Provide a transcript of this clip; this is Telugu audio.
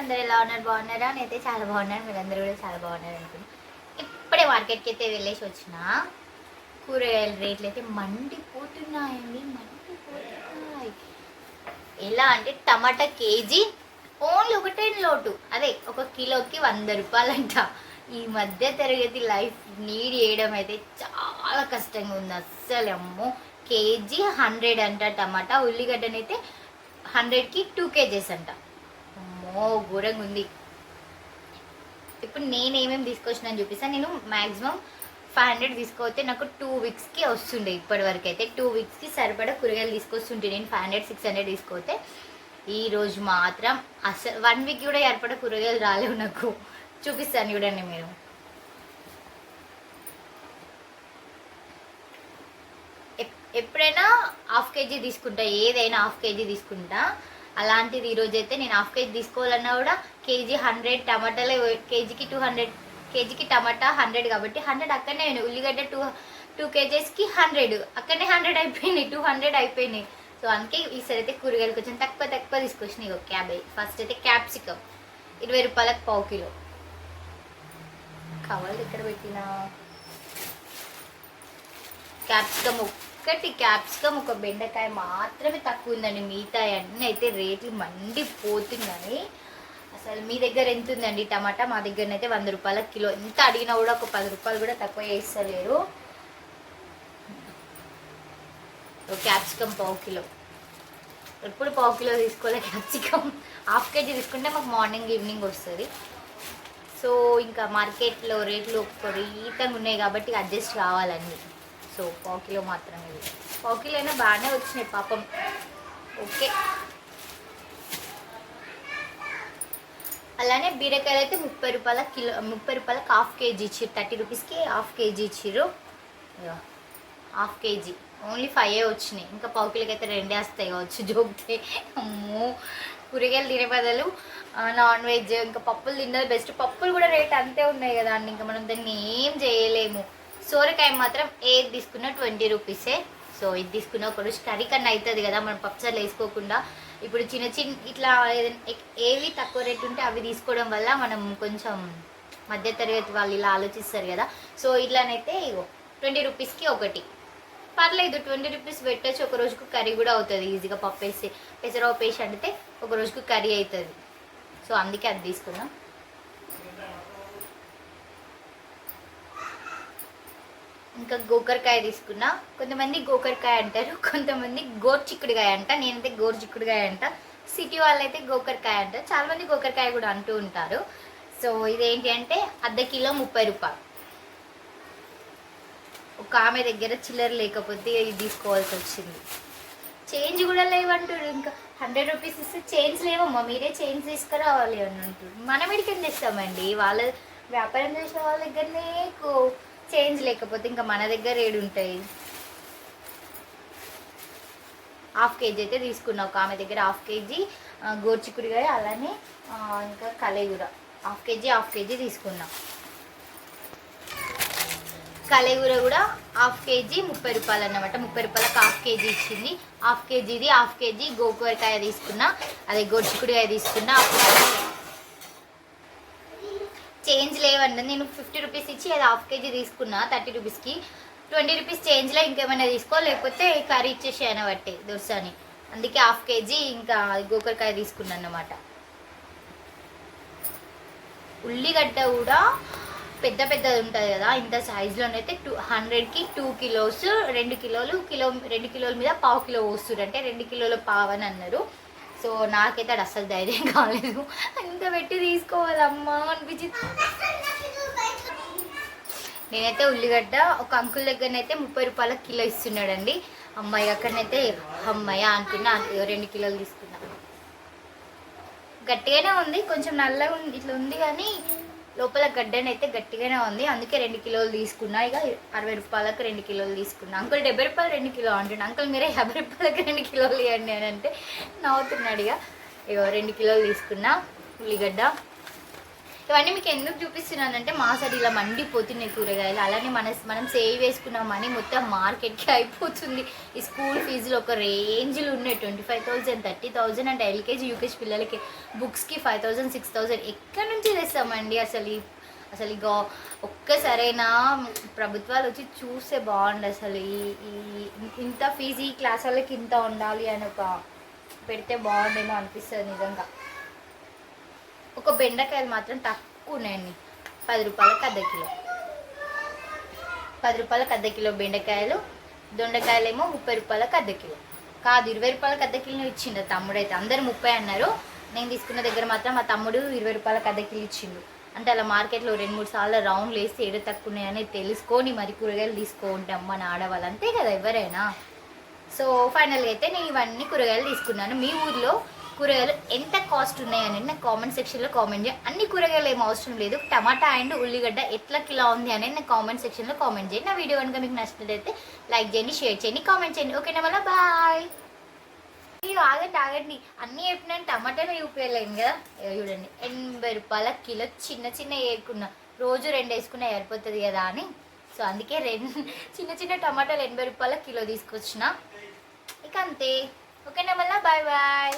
అందరూ ఎలా ఉన్నారు? బాగున్నారా? నేనైతే చాలా బాగున్నాను. మీరందరూ కూడా చాలా బాగున్నారు అనుకున్నాను ఇప్పుడే మార్కెట్కి అయితే వెళ్ళేసి వచ్చిన కూరగాయల రేట్లు అయితే మండిపోతున్నాయండి. మండిపోతున్నాయి. ఎలా అంటే టమాటా కేజీ ఓన్లీ ఒకటే లోటు. అదే ఒక కిలోకి వంద రూపాయలంట. ఈ మధ్య తరగతి లైఫ్ నీడ్ చేయడం అయితే చాలా కష్టంగా ఉంది. అస్సలు అమ్మో! కేజీ హండ్రెడ్ అంట టమాటా. ఉల్లిగడ్డనైతే హండ్రెడ్కి టూ కేజీస్ అంట. అమ్మో ఘోరంగా ఉంది. ఇప్పుడు నేను ఏమేమి తీసుకొచ్చినాను చూపిస్తాను నేను మ్యాక్సిమం ఫైవ్ హండ్రెడ్ తీసుకోతే నాకు టూ వీక్స్కి వస్తుండే ఇప్పటి వరకు అయితే టూ వీక్స్కి సరిపడా కూరగాయలు తీసుకొస్తుంటే నేను ఫైవ్ హండ్రెడ్ సిక్స్ హండ్రెడ్ తీసుకోతే ఈరోజు మాత్రం అసలు వన్ వీక్ కూడా ఏర్పడ కూరగాయలు రాలేవు నాకు. చూపిస్తాను చూడండి మీరు. ఎప్పుడైనా హాఫ్ కేజీ తీసుకుంటా ఏదైనా హాఫ్ కేజీ తీసుకుంటా. అలాంటిది ఈరోజు అయితే నేను హాఫ్ కేజీ తీసుకోవాలన్నా కూడా కేజీ హండ్రెడ్ టమాటాలే కేజీకి టూ హండ్రెడ్ కేజీకి టమాటా హండ్రెడ్ కాబట్టి హండ్రెడ్ అక్కడనే అయినాయి. ఉల్లిగడ్డ టూ టూ కేజెస్కి హండ్రెడ్. అక్కడనే హండ్రెడ్ అయిపోయినాయి టూ హండ్రెడ్ అయిపోయినాయి. సో అందుకే ఈసారి అయితే కూరగాయలు కొంచెం తక్కువ తక్కువ తీసుకొచ్చినాయి ఒక క్యాబేజ్ ఫస్ట్ అయితే క్యాప్సికమ్. ఇరవై రూపాయలకు పావు కిలో. కావాలి ఎక్కడ పెట్టినా? క్యాప్సికమ్ ఒక్కటి క్యాప్సికమ్ ఒక బెండకాయ మాత్రమే తక్కువ ఉందండి మిగతా అన్నీ అయితే రేట్లు మండిపోతున్నాయి అసలు మీ దగ్గర ఎంత ఉందండి టమాటా? మా దగ్గర అయితే వంద రూపాయల కిలో. ఎంత అడిగినా కూడా ఒక పది రూపాయలు కూడా తక్కువ చేస్తలేరు. క్యాప్సికమ్ పావు కిలో. ఎప్పుడు పావు కిలో తీసుకోలే క్యాప్సికమ్ హాఫ్ కేజీ తీసుకుంటే మాకు మార్నింగ్ ఈవినింగ్ వస్తుంది. సో ఇంకా మార్కెట్లో రేట్లు విపరీతంగా ఉన్నాయి కాబట్టి అడ్జస్ట్ కావాలండి. సో పావు కిలో మాత్రమే ఇది పావు కిలో అయినా బాగానే వచ్చినాయి పాపం. ఓకే. అలానే బీరకాయలు అయితే ముప్పై రూపాయల కిలో ముప్పై రూపాయలకు హాఫ్ కేజీ ఇచ్చిర్రు. థర్టీ రూపీస్కి హాఫ్ కేజీ ఇచ్చిర్రు. Half KG. ఓన్లీ ఫైవ్ వచ్చినాయి. ఇంకా పావు కిలోకి అయితే రెండే వస్తాయి కావచ్చు. జోక్తే అమ్మో. కూరగాయలు తినే బదులు నాన్ వెజ్ ఇంకా పప్పులు తిన్నది బెస్ట్ పప్పులు కూడా రేట్ అంతే ఉన్నాయి కదా అండి ఇంకా మనం దాన్ని ఏం చేయలేము. సోరకాయ మాత్రం ఏది తీసుకున్నా ట్వంటీ రూపీసే. సో ఇది తీసుకున్న ఒక రోజు కర్రీ కన్నా అవుతుంది కదా మనం పప్పుసార్లు వేసుకోకుండా. ఇప్పుడు చిన్న చిన్న ఇట్లా ఏదైనా ఏవి తక్కువ రేట్ ఉంటే అవి తీసుకోవడం వల్ల మనం కొంచెం మధ్యతరగతి వాళ్ళు ఇలా ఆలోచిస్తారు కదా. సో ఇట్లానైతే ఇగో ట్వంటీ రూపీస్కి ఒకటి. పర్లేదు ట్వంటీ రూపీస్ పెట్టచ్చు ఒక రోజుకు కర్రీ కూడా అవుతుంది. ఈజీగా పప్పు వేసి పెసరపప్పు వేసి అంటే ఒక రోజుకు కర్రీ అవుతుంది సో అందుకే అది తీసుకున్నాం. ఇంకా గోకరకాయ తీసుకున్నా. కొంతమంది గోకరకాయ అంటారు కొంతమంది గోరు చిక్కుడుకాయ అంట నేనైతే గోరు చిక్కుడుకాయ అంట. సిటీ వాళ్ళైతే గోకరకాయ అంటారు చాలా మంది గోకరకాయ కూడా అంటూ ఉంటారు. సో ఇదేంటి అంటే అర్ధ కిలో ముప్పై రూపాయలు. ఒక ఆమె దగ్గర చిల్లర లేకపోతే ఇది తీసుకోవాల్సి వచ్చింది. చేంజ్ కూడా లేవంటారు. ఇంకా హండ్రెడ్ రూపీస్ ఇస్తే చేంజ్ లేవమ్మా. మీరే చేంజ్ తీసుకురావాలి అని అంటారు. మనం ఇడికని తెస్తామండి వాళ్ళ వ్యాపారం చేసే వాళ్ళ దగ్గరనే చేంజ్ లేకపోతే ఇంకా మన దగ్గర ఏడు ఉంటాయి హాఫ్ కేజీ అయితే తీసుకున్నా. ఒక ఆమె దగ్గర హాఫ్ కేజీ గోర్చిక్కుడికాయ అలానే ఇంకా కలేగూర హాఫ్ కేజీ హాఫ్ కేజీ తీసుకున్నాం. కలేగూర కూడా హాఫ్ కేజీ ముప్పై రూపాయలు అన్నమాట. ముప్పై రూపాయలకు హాఫ్ కేజీ ఇచ్చింది. హాఫ్ కేజీది హాఫ్ కేజీ గోకూరకాయ తీసుకున్నా. అదే గోర్చికుడికాయ తీసుకున్నా. చేంజ్ లేవండి. నేను ఫిఫ్టీ రూపీస్ ఇచ్చి అది హాఫ్ కేజీ తీసుకున్నా థర్టీ రూపీస్కి. ట్వంటీ రూపీస్ చేంజ్లో ఇంకేమైనా తీసుకో లేకపోతే కర్రీ ఇచ్చేసాను బట్టి దోశని. అందుకే హాఫ్ కేజీ ఇంకా గోకరకాయ తీసుకున్నాను అన్నమాట ఉల్లిగడ్డ కూడా పెద్ద పెద్దది ఉంటుంది కదా ఇంత సైజులోనైతే టూ హండ్రెడ్కి టూ కిలోస్ రెండు కిలోలు కిలో రెండు కిలోల మీద పావు కిలో వస్తుంది అంటే రెండు కిలోల పావు అని అన్నారు. సో నాకైతే అది అస్సలు ధైర్యం కాలేదు. ఇంత పెట్టి తీసుకోవాలమ్మా అనిపించింది. నేనైతే ఉల్లిగడ్డ ఒక అంకుల్ దగ్గరనైతే ముప్పై రూపాయల కిలో ఇస్తున్నాడండి. అమ్మాయి అక్కడనైతే అమ్మాయి అనుకున్నా రెండు కిలోలు తీసుకున్నా గట్టిగానే ఉంది కొంచెం నల్లగా ఉంది ఇట్లా ఉంది కానీ లోపల గడ్డనైతే గట్టిగానే ఉంది. అందుకే రెండు కిలోలు తీసుకున్నా. ఇక అరవై రూపాయలకు రెండు కిలోలు తీసుకున్నా. అంకుల్ డెబ్బై రూపాయలు రెండు కిలో అంటున్నా అంకుల్ మీరే యాభై రూపాయలకు రెండు కిలోలు ఇవ్వండి అని అంటే నవ్వుతున్నాడు ఇక. ఇక రెండు కిలోలు తీసుకున్నా. ఉల్లిగడ్డ. ఇవన్నీ మీకు ఎందుకు చూపిస్తున్నానంటే మా సైడ్ ఇలా మండిపోతున్నాయి కూరగాయలు. అలానే మన మనం సేవ్ వేసుకున్నామని మొత్తం మార్కెట్కి అయిపోతుంది. ఈ స్కూల్ ఫీజులు ఒక రేంజ్లు ఉన్నాయి. Twenty five thousand thirty thousand and LKG UKG పిల్లలకి బుక్స్కి ఫైవ్ థౌసండ్ సిక్స్ థౌసండ్ ఎక్కడి నుంచి తెస్తామండి? అసలు ఈ అసలు ఇక ఒక్కసారైనా ప్రభుత్వాలు వచ్చి చూస్తే బాగుండు అసలు ఈ ఈ ఇంత ఫీజు ఈ క్లాస్ వాళ్ళకి ఇంత ఉండాలి అని ఒక పెడితే బాగుండేమో అనిపిస్తుంది నిజంగా. ఒక బెండకాయలు మాత్రం తక్కువ ఉన్నాయండి. పది రూపాయలకు అర్ధ కిలో. పది రూపాయలకు అర్ధ కిలో బెండకాయలు దొండకాయలు ఏమో ముప్పై రూపాయలకు అర్ధ కిలో. కాదు ఇరవై రూపాయలకు అర్ధ కిలో ఇచ్చిండు తమ్ముడు అయితే. అందరు ముప్పై అన్నారు. నేను తీసుకున్న దగ్గర మాత్రం మా తమ్ముడు ఇరవై రూపాయలకు అర్ధ కిలో ఇచ్చిండు. అంటే అలా మార్కెట్లో రెండు మూడు సార్లు రౌండ్లు వేసి ఏడు తక్కువ ఉన్నాయని తెలుసుకొని మరి కూరగాయలు తీసుకుంటాం మన ఆడవాళ్ళు. అంతే కదా ఎవరైనా. సో ఫైనల్గా అయితే నేను ఇవన్నీ కూరగాయలు తీసుకున్నాను. మీ ఊర్లో కూరగాయలు ఎంత కాస్ట్ ఉన్నాయని నాకు కామెంట్ సెక్షన్లో కామెంట్ చేయండి అన్ని కూరగాయలు ఏం అవసరం లేదు. టమాటా అండ్ ఉల్లిగడ్డ ఎట్లా కిలో ఉంది అనేది నాకు కామెంట్ సెక్షన్లో కామెంట్ చేయండి నా వీడియో కనుక మీకు నచ్చినట్లయితే లైక్ చేయండి షేర్ చేయండి కామెంట్ చేయండి. ఓకేనా మళ్ళీ బాయ్ మీరు ఆగండి ఆగండి. అన్నీ చెప్పినాను. టమాటాలు చూపించలేము కదా? చూడండి. ఎనభై రూపాయల కిలో చిన్న చిన్న వేసుకున్నా రోజు రెండు వేసుకున్నా సరిపోతుంది కదా అని. సో అందుకే రెండు చిన్న చిన్న టమాటాలు ఎనభై రూపాయల కిలో తీసుకొచ్చిన. ఇక అంతే. ఓకేనా మళ్ళీ బాయ్ బాయ్